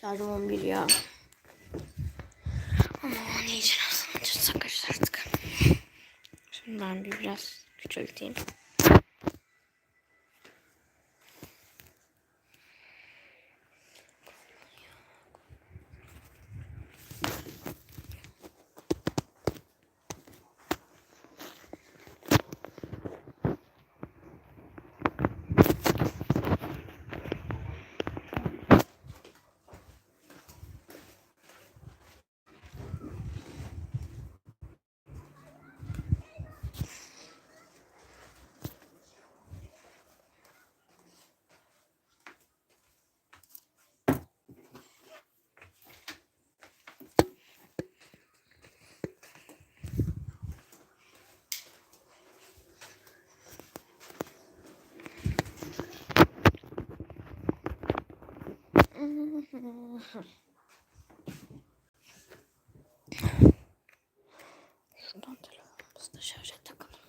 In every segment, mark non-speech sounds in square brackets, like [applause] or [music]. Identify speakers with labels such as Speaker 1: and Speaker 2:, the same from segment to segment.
Speaker 1: Şarjım 11 ya. Ama ne için aslında tutsak artık. Şimdi ben bir biraz küçülteyim. Şuradan telefonumuzu da şarja takalım.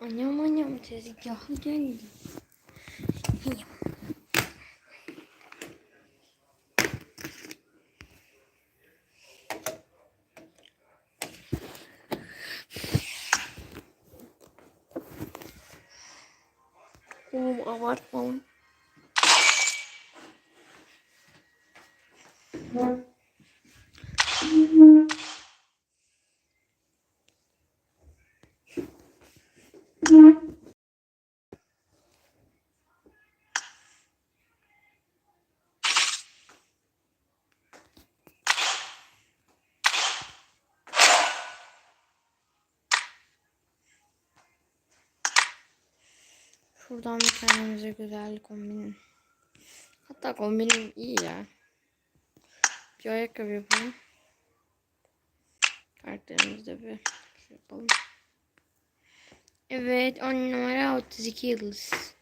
Speaker 1: Annem annem tezgahı geldi. Oğlum abartmam. Şuradan kendimize güzel kombin. Hatta kombinim iyi ya. Bir ayakkabı yapalım. Karakterimizde bir şey yapalım. Evet 10 numara 32 yıldız.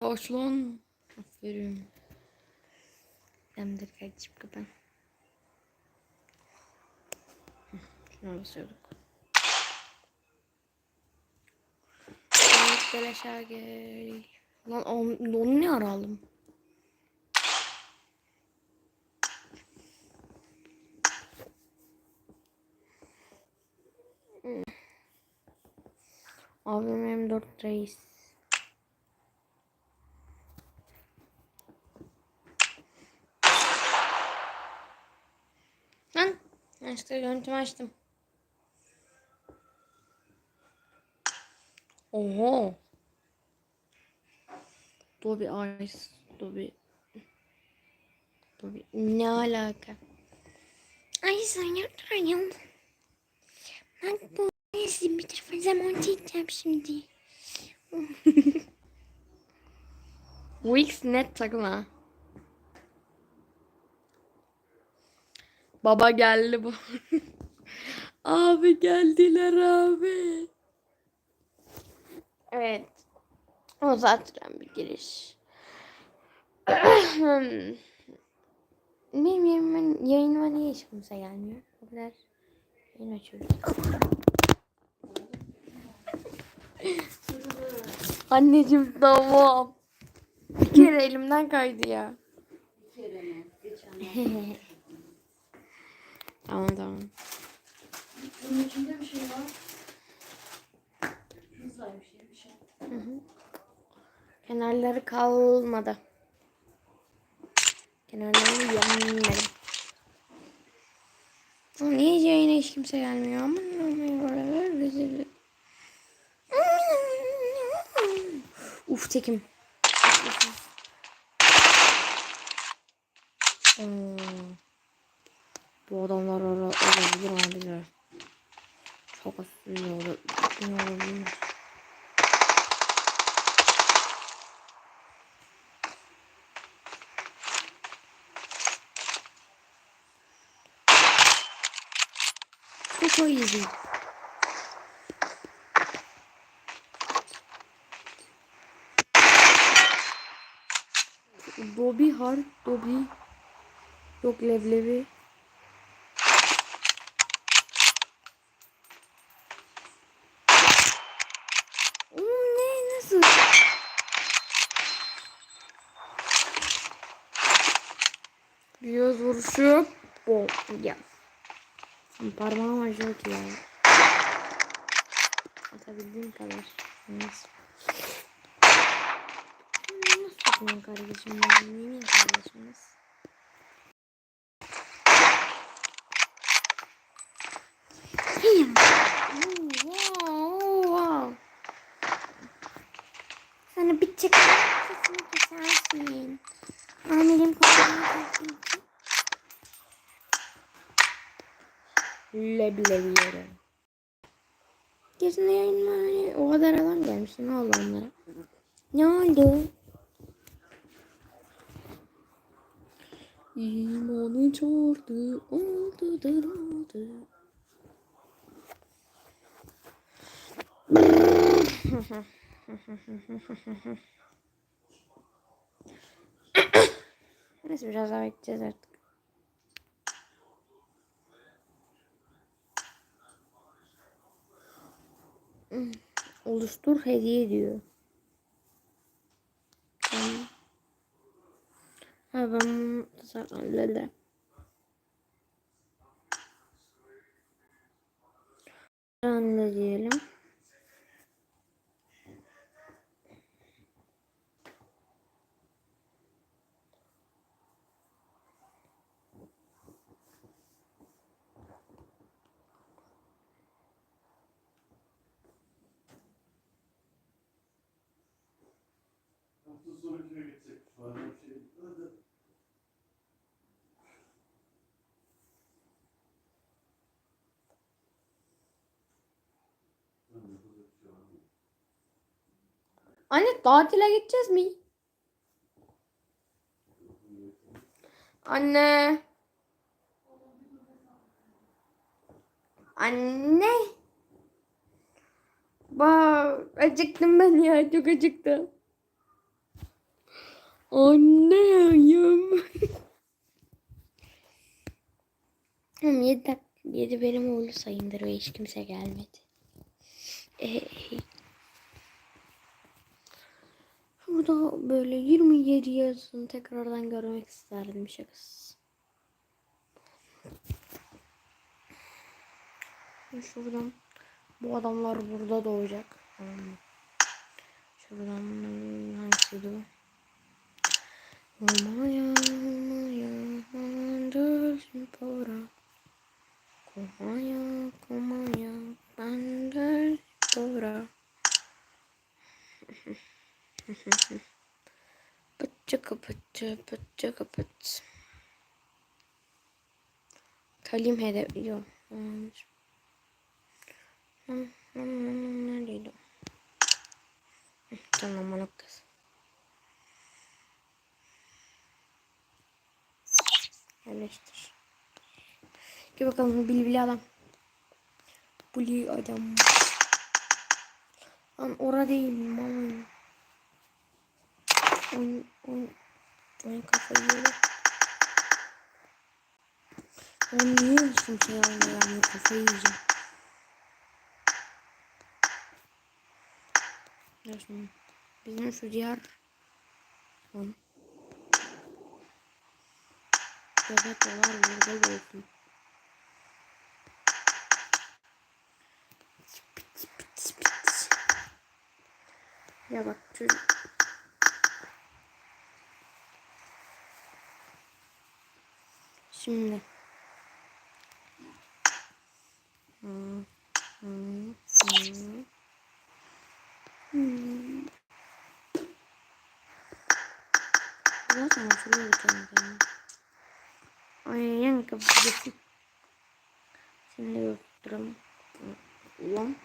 Speaker 1: Hoş lan. Aferin. Demdir kardeşim kapan. Hı, Şuna basıyorduk. Evet, Gel aşağı gel. Lan onu ne ara aldım? Hmm. Abim M4 reis. Lan. İşte görüntümü açtım. Oho. Dobby Ice. Dobby. Dobby. Ne alaka? Ay sen yaptırayım. Ben bu resim bir tarafa zaman çekeceğim şimdi. [laughs] Wix net takma. Baba geldi bu. [laughs] abi geldiler abi. Evet. O zaten bir giriş. [clears throat] Benim yayınıma, yayınıma niye hiç kimse gelmiyor? O kadar yayın açıyoruz. [laughs] Anneciğim tamam. Bir kere elimden kaydı ya. [laughs] tamam tamam.
Speaker 2: Bunun içinde bir şey var. Hızla bir şey, bir şey.
Speaker 1: Kenarları kalmadı. Kenarlarını yemedim. Ama Niye yayına hiç kimse gelmiyor? Aman. Uf tekim. Oo. Bu adamlar olabilir olabilir. Çok aslında olabilir. Bu çok easy. Dobby hard Dobby. Yok leblebi. Oğlum ne nasıl? Göz vuruşu. Bom. Ya. Parmağım acıyor ki ya. Atabildiğim kadar. Neyse. Nasıl tutmuyor kardeşim? Yemin kardeşimiz.
Speaker 3: Sana bir çıkar sesini kesersin. Amirim kokuyor.
Speaker 1: Leblebi yere. Geçen yayınma o kadar adam gelmişti. Ne oldu onlara?
Speaker 3: Ne oldu?
Speaker 1: İmanı çağırdı, oldu dırmadı. Neyse biraz daha bekleyeceğiz artık. Oluştur hediye diyor. Ha ben bunu tasarladım. Anne diyelim.
Speaker 4: Şey şey?
Speaker 1: Anne tatile gideceğiz mi? Anne. Anne. Bak acıktım ben ya çok acıktım. Anneyim. Oğlum yedi, dak yedi benim oğlu sayındır ve hiç kimse gelmedi. Ee, Burada böyle 27 yazısını tekrardan görmek isterdim şakası. Şuradan bu adamlar burada doğacak. Tamam? Şuradan hangisiydi bu? Olmaya olmaya dönsün para. Komaya komaya ben de para. Pıtçı kapıtçı pıtçı kapıt. Talim hedef yok. Hmm, hmm, hmm, Neredeydi o? Hı, Tamam onu kız. Yerleştir. Gel bakalım bili bili adam. Bili adam. Lan ora değil man. Oyun, oyun, oyun kafayı yedi. Oğlum niye hiç kimse almıyor yani kafayı yiyeceğim. Şimdi bizim şu diğer son bebek dolar burada olsun. Ya bak çocuk Şimdi. Hmm, hmm, hmm. Hmm. Zaten hatırlıyor kendini. Aynen kapısı. Şimdi göstereyim. Ulan.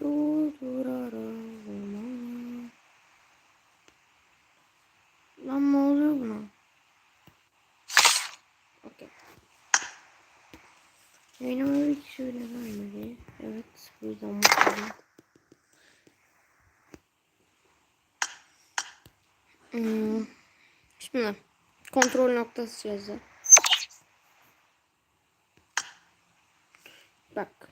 Speaker 1: Doldurarım. Lan ne oluyor buna? Okey. Yayınıma bir kişi öyle vermedi. Evet. Bu yüzden mutluyum. Hmm. Şimdi Kontrol noktası cihazı. Bak.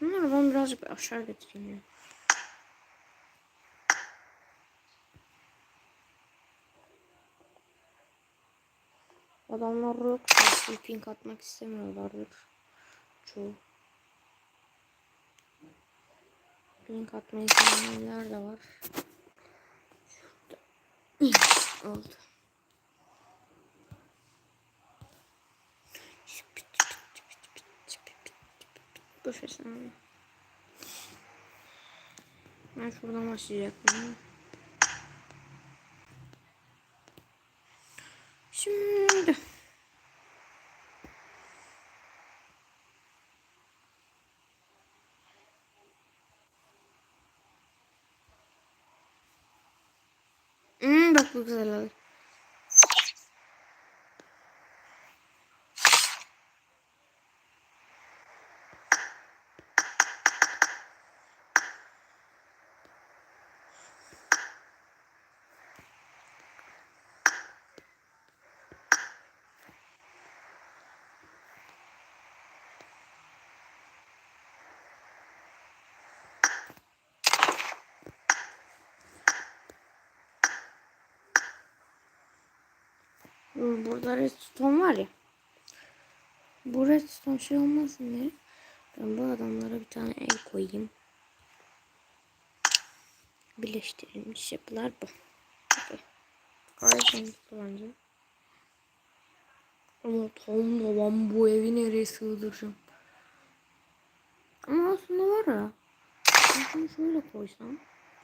Speaker 1: Bunları ben birazcık aşağı götüreyim ya. Adamlar yok. Pink atmak istemiyorlardır. Çoğu. Pink atmayı sevenler de var. Şurada. Oldu. Boş ver sen. Ben şuradan başlayacaktım. Şimdi Hmm, bak bu güzel olur. Burada redstone var ya. Bu redstone şey olmasın diye. Ben bu adamlara bir tane el koyayım. Birleştirilmiş yapılar bu. Mantıklı bence. Ama tam da ben bu evi nereye sığdıracağım? Ama aslında var ya. Şunu şöyle koysam.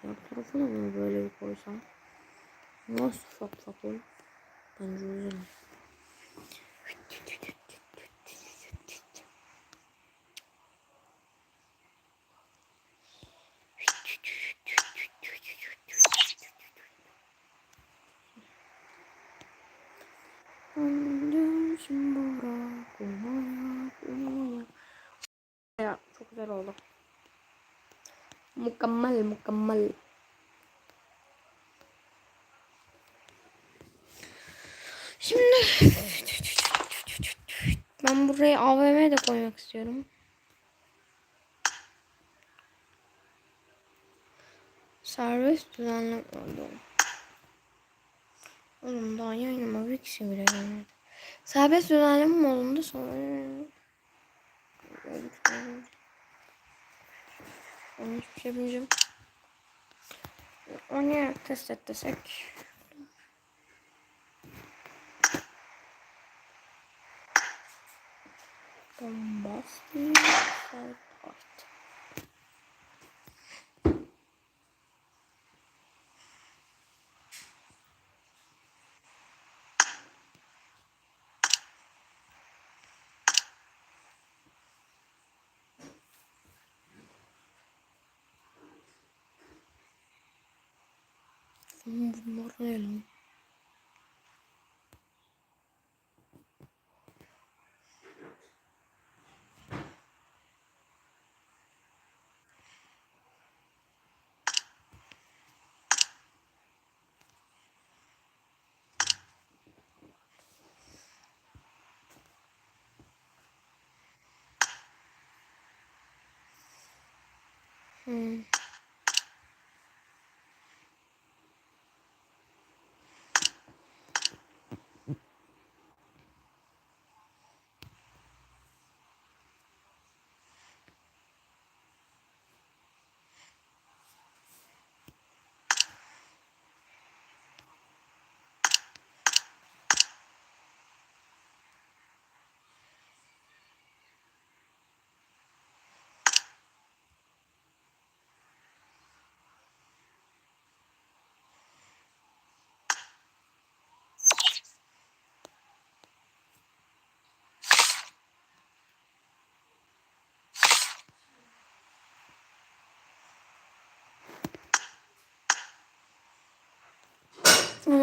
Speaker 1: Yan tarafı da bunu böyle bir koysam. Nasıl ufak ufak olur? Ya çok güzel oldu. Mükemmel mükemmel. Şimdi ben buraya AVM de koymak istiyorum. Serbest düzenleme oldu. Oğlum daha yayınıma bir kişi bile gelmedi. Serbest düzenleme modunda sonra... Onu hiçbir şey bilmeyeceğim. Onu test et desek. Austin Southport. Vamos. 嗯。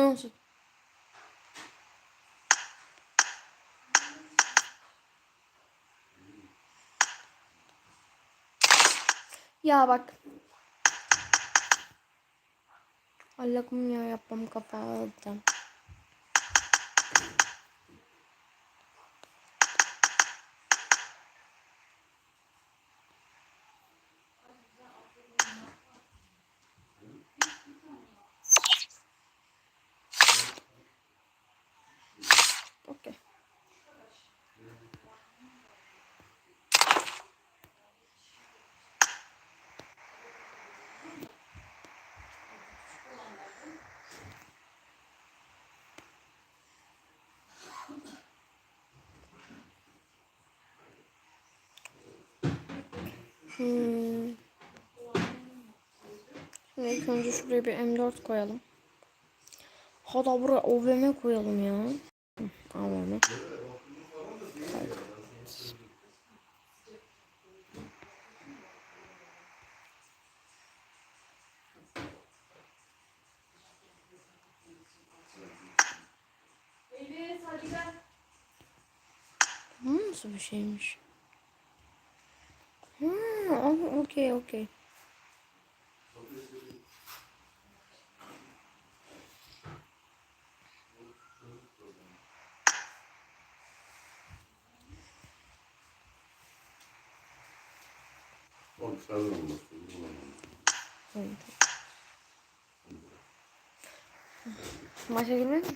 Speaker 1: olsun. Ya bak. Allah'ım ya yapmam kafadan. Hmm. Şimdi ilk önce şuraya bir M4 koyalım. Hatta buraya OVM koyalım ya.
Speaker 2: Gel.
Speaker 1: Bu nasıl bir şeymiş? Ha, o- okey okey.
Speaker 4: Oğlum dışarıdan olmaz.
Speaker 1: Maça girmek mi?